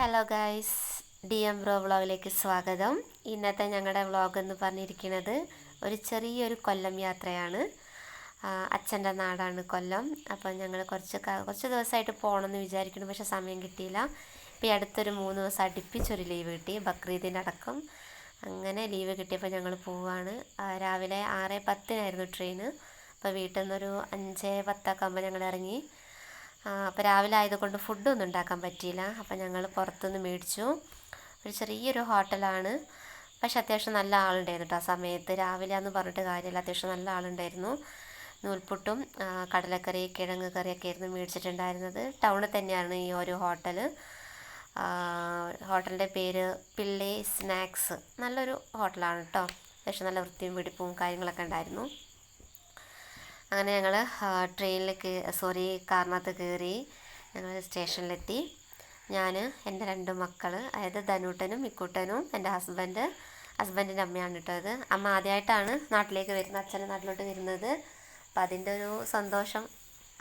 Hello guys D M bro വ്ളോഗിലേക്ക് സ്വാഗതം. ഇന്നത്തെ ഞങ്ങളുടെ വ്ളോഗ് എന്ന് പറഞ്ഞിരിക്കുന്നത് ഒരു ചെറിയൊരു കൊല്ലം യാത്രയാണ്. അച്ഛന്റെ നാടാണ് കൊല്ലം. അപ്പോൾ ഞങ്ങൾ കുറച്ച് കുറച്ച് ദിവസമായിട്ട് പോകണമെന്ന് വിചാരിക്കുന്നു. പക്ഷെ സമയം കിട്ടിയില്ല. ഇപ്പം ഈ അടുത്തൊരു മൂന്ന് ദിവസം അടുപ്പിച്ചൊരു ലീവ് കിട്ടി. ബക്രീദിന്റെ അടക്കം. അങ്ങനെ ലീവ് കിട്ടിയപ്പോൾ ഞങ്ങൾ പോവാണ്. രാവിലെ ആറ് പത്തിനായിരുന്നു ട്രെയിന് അപ്പോൾ വീട്ടിൽ നിന്നൊരു അഞ്ച് പത്തൊക്കെ ആകുമ്പോൾ ഞങ്ങൾ ഇറങ്ങി. അപ്പോൾ രാവിലെ ആയതുകൊണ്ട് ഫുഡൊന്നും ഉണ്ടാക്കാൻ പറ്റിയില്ല. അപ്പോൾ ഞങ്ങൾ പുറത്തുനിന്ന് മേടിച്ചു. ഒരു ചെറിയൊരു ഹോട്ടലാണ്. പക്ഷെ അത്യാവശ്യം നല്ല ആളുണ്ടായിരുന്നു ആ സമയത്ത്. രാവിലെ എന്ന് പറഞ്ഞിട്ട് കാര്യമില്ല. അത്യാവശ്യം നല്ല ആളുണ്ടായിരുന്നു. നൂൽപുട്ടും കടലക്കറി കിഴങ്ങ് കറിയൊക്കെ ആയിരുന്നു മേടിച്ചിട്ടുണ്ടായിരുന്നത്. ടൗണിൽ തന്നെയാണ് ഈ ഒരു ഹോട്ടൽ ഹോട്ടലിന്റെ പേര് പിള്ളേ സ്നാക്സ്. നല്ലൊരു ഹോട്ടലാണ് കേട്ടോ അത്യാവശ്യം നല്ല വൃത്തിയും വെടിപ്പും കാര്യങ്ങളൊക്കെ ഉണ്ടായിരുന്നു. അങ്ങനെ ഞങ്ങൾ ട്രെയിനിൽ സോറി കാറിനകത്ത് കയറി ഞങ്ങൾ സ്റ്റേഷനിലെത്തി. ഞാൻ എന്റെ രണ്ട് മക്കൾ അതായത് ധനൂട്ടനും ഇക്കൂട്ടനും എന്റെ ഹസ്ബൻഡ് ഹസ്ബൻഡിന്റെ അമ്മയാണ് കേട്ടോ ഇത് അമ്മ ആദ്യമായിട്ടാണ് നാട്ടിലേക്ക് വരുന്നത് അച്ഛന്റെ നാട്ടിലോട്ട് വരുന്നത്. അപ്പോൾ അതിന്റെ ഒരു സന്തോഷം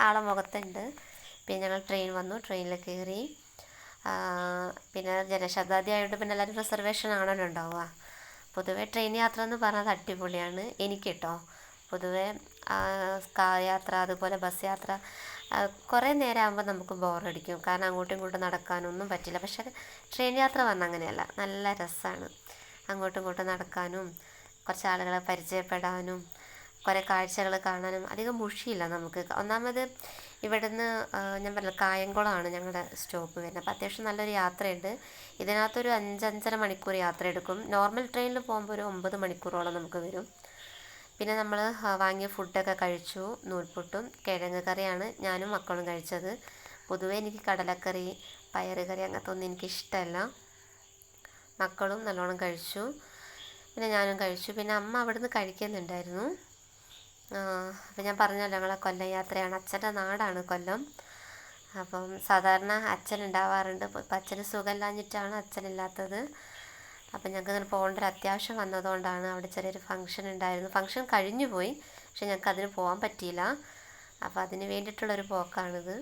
ആളെ മുഖത്തുണ്ട്. പിന്നെ ഞങ്ങൾ ട്രെയിൻ വന്നു ട്രെയിനിൽ കയറി പിന്നെ ജനശതാബ്ദി ആയതുകൊണ്ട് പിന്നെ എല്ലാവരും റിസർവേഷൻ ആണല്ലോ ഉണ്ടാവുക. പൊതുവേ ട്രെയിൻ യാത്ര എന്ന് പറഞ്ഞത് അടിപൊളിയാണ് എനിക്ക് കേട്ടോ. പൊതുവേ കാർ യാത്ര അതുപോലെ ബസ് യാത്ര കുറേ നേരം ആകുമ്പോൾ നമുക്ക് ബോറടിക്കും. കാരണം അങ്ങോട്ടും ഇങ്ങോട്ടും നടക്കാനൊന്നും പറ്റില്ല. പക്ഷേ ട്രെയിൻ യാത്ര വന്ന അങ്ങനെയല്ല. നല്ല രസമാണ് അങ്ങോട്ടും ഇങ്ങോട്ടും നടക്കാനും കുറച്ച് ആളുകളെ പരിചയപ്പെടാനും കുറേ കാഴ്ചകൾ കാണാനും അധികം മുഷിയില്ല നമുക്ക്. ഒന്നാമത് ഇവിടുന്ന് ഞാൻ പറഞ്ഞ കായംകുളമാണ് ഞങ്ങളുടെ സ്റ്റോപ്പ് വരുന്നത്. അപ്പോൾ അത്യാവശ്യം നല്ലൊരു യാത്രയുണ്ട്. ഇതിനകത്തൊരു അഞ്ചഞ്ചര മണിക്കൂർ യാത്ര എടുക്കും നോർമൽ ട്രെയിനിൽ പോകുമ്പോൾ ഒരു ഒമ്പത് മണിക്കൂറോളം നമുക്ക് വരും. പിന്നെ നമ്മൾ വാങ്ങിയ ഫുഡൊക്കെ കഴിച്ചു. നൂൽപുട്ടും കിഴങ്ങ് കറിയാണ് ഞാനും മക്കളും കഴിച്ചത്. പൊതുവെ എനിക്ക് കടലക്കറി പയറുകറി അങ്ങനത്തെ ഒന്നും എനിക്കിഷ്ടമല്ല മക്കളും നല്ലോണം കഴിച്ചു. പിന്നെ ഞാനും കഴിച്ചു. പിന്നെ അമ്മ അവിടുന്ന് കഴിക്കുന്നുണ്ടായിരുന്നു. അപ്പം ഞാൻ പറഞ്ഞല്ലോ ഞങ്ങളെ കൊല്ലം യാത്രയാണ്. അച്ഛന്റെ നാടാണ് കൊല്ലം. അപ്പം സാധാരണ അച്ഛൻ ഉണ്ടാവാറുണ്ട്. ഇപ്പം അച്ഛന് സുഖമില്ലാഞ്ഞിട്ടാണ് അച്ഛനില്ലാത്തത് അപ്പം ഞങ്ങൾക്ക് അങ്ങനെ പോകേണ്ട ഒരു അത്യാവശ്യം വന്നതുകൊണ്ടാണ് അവിടെ ചെറിയൊരു ഫംഗ്ഷൻ ഉണ്ടായിരുന്നു. ഫംഗ്ഷൻ കഴിഞ്ഞു പോയി. പക്ഷെ ഞങ്ങൾക്ക് അതിന് പോകാൻ പറ്റിയില്ല. അപ്പോൾ അതിന് വേണ്ടിയിട്ടുള്ളൊരു പോക്കാണിത്.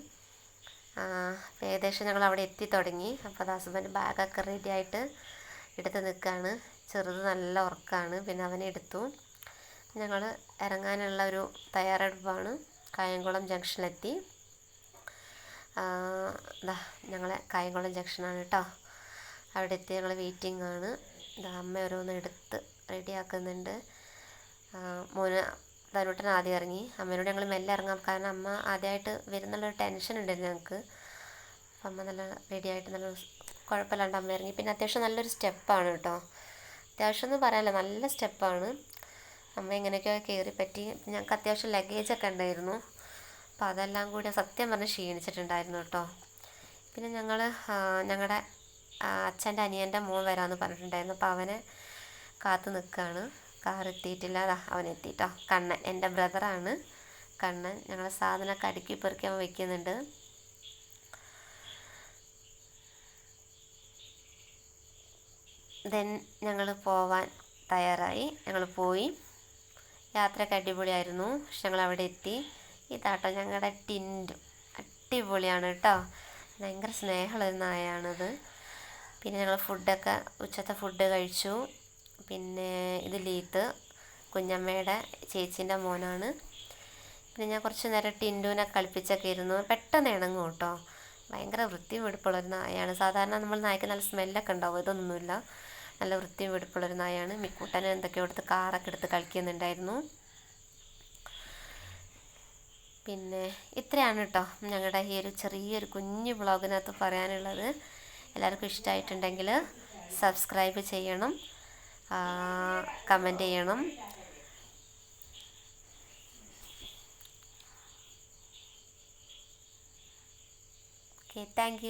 ഏകദേശം ഞങ്ങൾ അവിടെ എത്തി തുടങ്ങി. അപ്പോൾ അത് ഹസ്ബൻഡ് ബാഗൊക്കെ റെഡി ആയിട്ട് എടുത്ത് നിൽക്കുകയാണ് ചെറുത് നല്ല ഉറക്കമാണ് പിന്നെ അവനെ എടുത്തു. ഞങ്ങൾ ഇറങ്ങാനുള്ള ഒരു തയ്യാറെടുപ്പാണ്. കായംകുളം ജംഗ്ഷനിലെത്തി ഞങ്ങളെ കായംകുളം ജംഗ്ഷനാണ് കേട്ടോ അവിടെ എത്തി ഞങ്ങൾ വെയിറ്റിംഗ് ആണ് അമ്മ ഓരോന്ന് എടുത്ത് റെഡിയാക്കുന്നുണ്ട് മോന് ധനുട്ടൻ ആദ്യം ഇറങ്ങി. അമ്മേനോട് ഞങ്ങൾ മെല്ലെ ഇറങ്ങാം. കാരണം അമ്മ ആദ്യമായിട്ട് വരുന്നുള്ളൊരു ടെൻഷൻ ഉണ്ടായിരുന്നു ഞങ്ങൾക്ക് അപ്പം അമ്മ നല്ല റെഡിയായിട്ട് നല്ല കുഴപ്പമില്ലാണ്ട് അമ്മ ഇറങ്ങി. പിന്നെ അത്യാവശ്യം നല്ലൊരു സ്റ്റെപ്പാണ് കേട്ടോ. അത്യാവശ്യം എന്ന് പറയാനല്ല. നല്ല സ്റ്റെപ്പാണ് അമ്മ ഇങ്ങനെയൊക്കെ കയറി പറ്റി ഞങ്ങൾക്ക് അത്യാവശ്യം ലഗേജൊക്കെ ഉണ്ടായിരുന്നു. അപ്പോൾ അതെല്ലാം കൂടി സത്യം പറഞ്ഞ് ക്ഷീണിച്ചിട്ടുണ്ടായിരുന്നു കേട്ടോ. പിന്നെ ഞങ്ങൾ ഞങ്ങളുടെ അച്ഛന്റെ അനിയന്റെ മോൻ വരാമെന്ന് പറഞ്ഞിട്ടുണ്ടായിരുന്നു. അപ്പോൾ അവനെ കാത്തു നിൽക്കുകയാണ്. കാർ എത്തിയിട്ടില്ല. അതാ അവൻ എത്തിയിട്ടോ. കണ്ണൻ എന്റെ ബ്രദറാണ്. കണ്ണൻ ഞങ്ങളെ സാധനമൊക്കെ അടുക്കി പെറുക്കി അവൻ വയ്ക്കുന്നുണ്ട് ദെൻ ഞങ്ങൾ പോവാൻ തയ്യാറായി. ഞങ്ങൾ പോയി. യാത്രയൊക്കെ അടിപൊളിയായിരുന്നു. പക്ഷെ ഞങ്ങൾ അവിടെ എത്തി. ഇതാട്ടോ ഞങ്ങളുടെ ടിന്റു അടിപൊളിയാണ് കേട്ടോ. ഭയങ്കര സ്നേഹമുള്ള ഒരു നായാണിത്. പിന്നെ ഞങ്ങൾ ഫുഡൊക്കെ ഉച്ചത്തെ ഫുഡ് കഴിച്ചു. പിന്നെ ഇത് ലീത്ത് കുഞ്ഞമ്മയുടെ ചേച്ചീന്റെ മോനാണ്. പിന്നെ ഞാൻ കുറച്ച് നേരം ടിൻഡുവിനെ കളിപ്പിച്ചൊക്കെ ഇരുന്നു. പെട്ടെന്ന് ഇണങ്ങും കേട്ടോ. ഭയങ്കര വൃത്തിയും വെടുപ്പുള്ളൊരു നായയാണ്. സാധാരണ നമ്മൾ നായ്ക്ക് നല്ല സ്മെല്ലൊക്കെ ഉണ്ടാവും. ഇതൊന്നുമില്ല. നല്ല വൃത്തിയും വെടുപ്പുള്ളൊരു നായയാണ്. മിക്കൂട്ടനെ എന്തൊക്കെയോ എടുത്ത് കാറൊക്കെ എടുത്ത് കളിക്കുന്നുണ്ടായിരുന്നു. പിന്നെ ഇത്രയാണ് കേട്ടോ ഞങ്ങളുടെ ഈ ഒരു ചെറിയൊരു കുഞ്ഞു വ്ളോഗിനകത്ത് പറയാനുള്ളത്. എല്ലാവർക്കും ഇഷ്ടമായിട്ടുണ്ടെങ്കിൽ സബ്സ്ക്രൈബ് ചെയ്യണം കമന്റ് ചെയ്യണം. Okay thank